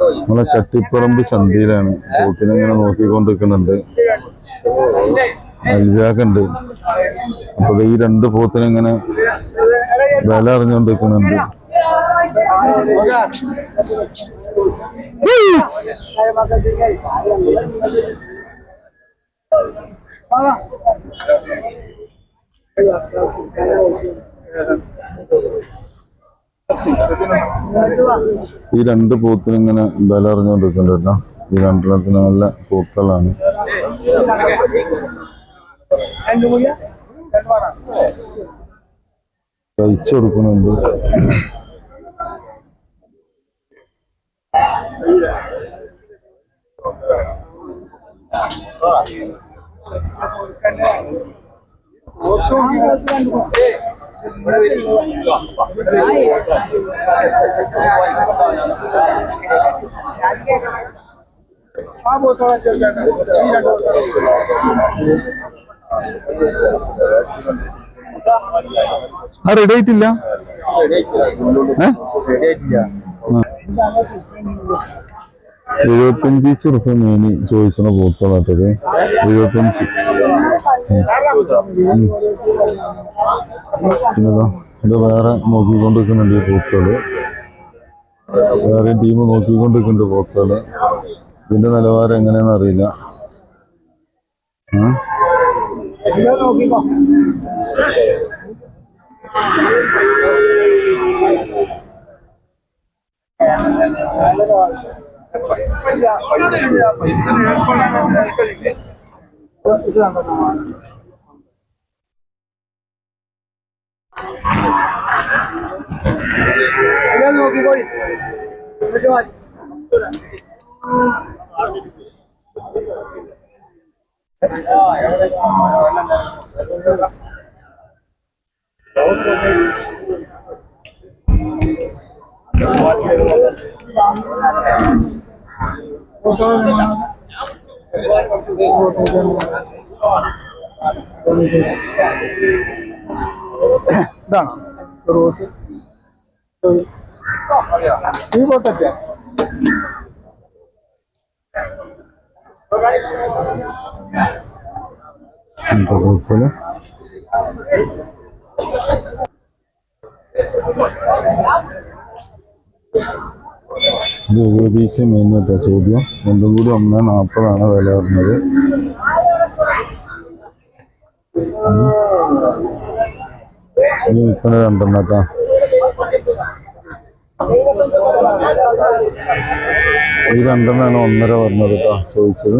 നമ്മളെ ചട്ടിപ്പറമ്പ് ചന്തയിലാണ്. പോത്തിനെ ഇങ്ങനെ നോക്കിക്കൊണ്ടിരിക്കുന്നുണ്ട്. അൽജാക്കുണ്ട് അപ്പൊ ഈ രണ്ട് പോത്തിനെ ഇങ്ങനെ വില അറിഞ്ഞുകൊണ്ടിരിക്കുന്നുണ്ട്. ഈ രണ്ട് പൂത്തിന് ഇങ്ങനെ വില അറിഞ്ഞുകൊണ്ടിരിക്കുന്നുണ്ട് ഈ രണ്ടെണ്ണത്തിന് നല്ല പൂക്കളാണ്. കഴിച്ചു കൊടുക്കുന്നുണ്ട്. ആ റെഡി ആയിട്ടില്ല? എഴുപത്തഞ്ച് ചെറുപ്പം മേനി ചോദിച്ചണ പൂക്കളാട്ടത് എഴുപത്തഞ്ച്. പിന്നെതാ ഇത് വേറെ നോക്കിക്കൊണ്ടിരിക്കുന്നുണ്ട് ഈ പൂക്കൾ വേറെ ടീം നോക്കിക്കൊണ്ടിരിക്കുന്നുണ്ട് പൂക്കൾ ഇതിന്റെ നിലവാരം എങ്ങനെയാണെന്ന് അറിയില്ല. ഏഹ് നോക്കി ഇതാണ് റോസ് ഈ പോട്ടൊക്കെ എന്താ പൂക്കൾ ഇത് ഏകദേശം മേഞ്ഞിട്ട ചോദ്യം. രണ്ടും കൂടി ഒന്ന് നാൽപ്പതാണ് വില വരുന്നത്. രണ്ടെണ്ണട്ടാ. ഈ രണ്ടെണ്ണാണ് ഒന്നര വരുന്നത് കേട്ടോ ചോദിച്ചത്.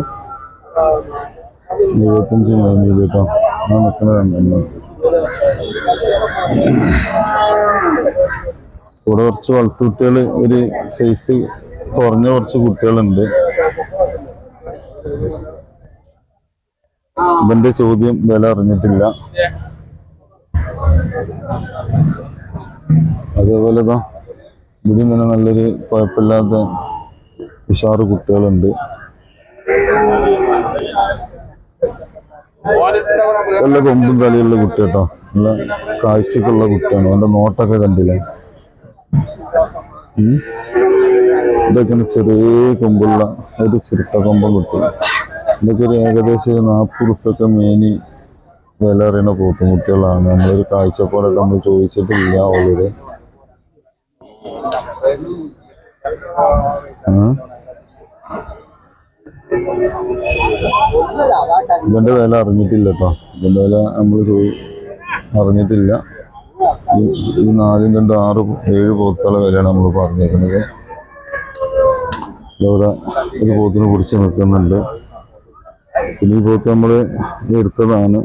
ഇരുപത്തഞ്ച് മേഞ്ഞത് കേട്ടോ ഞാൻ നിൽക്കുന്ന രണ്ടെണ്ണം. ഇവിടെ കുറച്ച് വളർത്തു കുട്ടികൾ ഒരു സൈസ് കുറഞ്ഞ കുറച്ച് കുട്ടികളുണ്ട്. ഇവന്റെ ചോദ്യം വില അറിഞ്ഞിട്ടില്ല. അതേപോലെ ഇതാ ഇവിടെ ഇങ്ങനെ നല്ലൊരു കുഴപ്പമില്ലാത്ത ഉഷാറ് കുട്ടികളുണ്ട്. നല്ല കൊമ്പും കളിയുള്ള കുട്ടി കേട്ടോ നല്ല കാഴ്ചക്കുള്ള കുട്ടിയാണ്. അവന്റെ നോട്ടൊക്കെ കണ്ടില്ലേ. ഇതൊക്കെ ചെറിയ കൊമ്പുള്ള ഒരു ചിരട്ട കൊമ്പം കിട്ടും. ഇതൊക്കെ ഒരു ഏകദേശം ഒരു നാൽപ്പത് റുപ്യൊക്കെ മേനി വില അറിയുന്ന പോത്തുകുട്ടികളാണ് നമ്മളൊരു കാഴ്ചപ്പാടൊക്കെ നമ്മൾ ചോദിച്ചിട്ടില്ല ഉം. ഇതിന്റെ വില അറിഞ്ഞിട്ടില്ല കേട്ടോ ഇതിന്റെ വില നമ്മൾ അറിഞ്ഞിട്ടില്ല. നാലും രണ്ട് ആറ് ഏഴ് പോത്തുകളെ വിലയാണ് നമ്മൾ പറഞ്ഞേക്കുന്നത് ഇവിടെ ഒരു പോത്തിനെ പിടിച്ച് നിൽക്കുന്നുണ്ട്. പിന്നെ ഈ പോത്ത് നമ്മൾ എടുത്തതാണ്.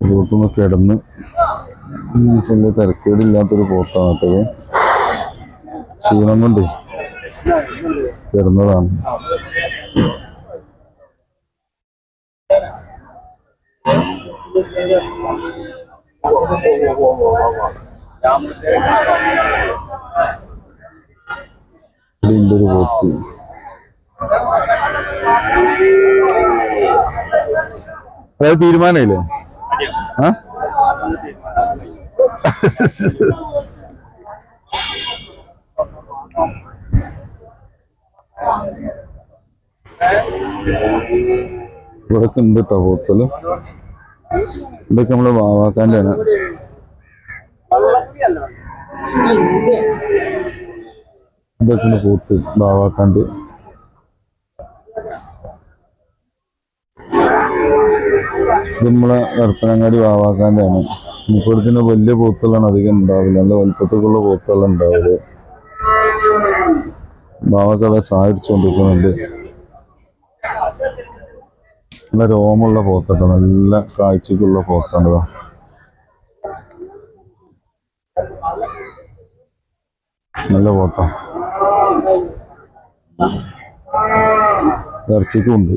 പോത്തുമ്മ കിടന്ന്. വലിയ തിരക്കേടില്ലാത്തൊരു പോത്താണ് കേട്ടത് ക്ഷീണം കൊണ്ട് വരുന്നതാണ് തീരുമാനമില്ലേ? ആ? ഇവിടൊക്കെ ഉണ്ട് കേട്ടോ ഇതൊക്കെ നമ്മൾ വാവാക്കാന്റെ ആണ് ഇതൊക്കെയാണ് പോത്ത് ബാവാക്കാന്റെ ഇത് നമ്മളെ വർത്തനങ്ങാടി വാവാക്കാന്റെ ആണ് ഇപ്പോഴത്തിന് വലിയ പോത്തുകളാണ് അധികം ഉണ്ടാവില്ല. നല്ല വലുപ്പത്തിലുള്ള പോത്തുകൾ ഉണ്ടാവില്ല ബാവക്കഥ ചായ അടിച്ചുകൊണ്ടിരിക്കുന്നുണ്ട് നല്ല രോമുള്ള പോത്തൊക്കെ നല്ല കാഴ്ചക്കുള്ള പോത്താണ് ഇതാ. നല്ല പോത്ത. ഇറച്ചിക്കും ഉണ്ട്.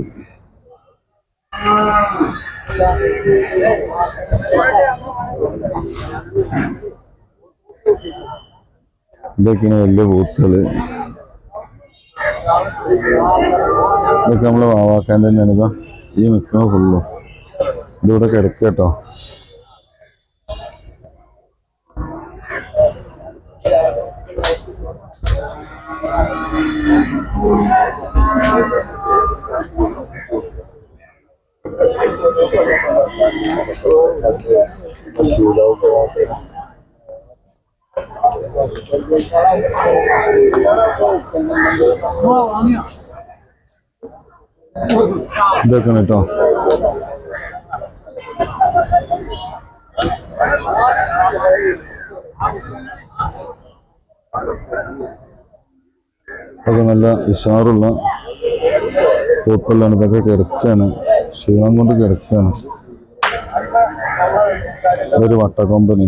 ഇതൊക്കെയാണ് വലിയ പോത്തുകൾ. ഇതൊക്കെ നമ്മൾ വാവാക്കാൻ തന്നെയാണ്. ഇതാ ഈ നിൽക്കണ ഫുള്ളു ഇതിവിടെ കിടക്കുക കേട്ടോ. ഇതൊക്കെയാണ് കേട്ടോ. അതൊക്കെ നല്ല ഉഷാറുള്ള പൂക്കളാണ്. ഇതൊക്കെ കിടക്കാണ് ക്ഷീണം കൊണ്ട് കിടക്കാണ് ഒരു വട്ടക്കൊമ്പനി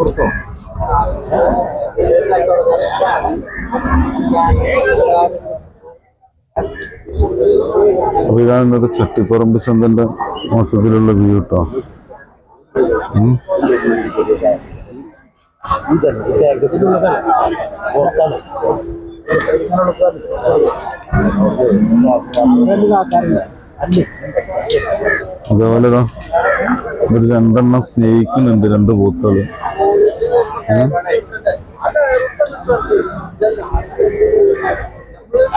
ഉം. അപ്പൊ ഇതാണ് ഇന്നത്തെ ചട്ടിപ്പറമ്പ് ചന്ദന്റെ മൊത്തത്തിലുള്ള വ്യൂ കേട്ടോ. അതേപോലെ രണ്ടെണ്ണം സ്നേഹിക്കുന്നുണ്ട് രണ്ട് പൂത്തുകൾ அந்த ரூட்டை வந்து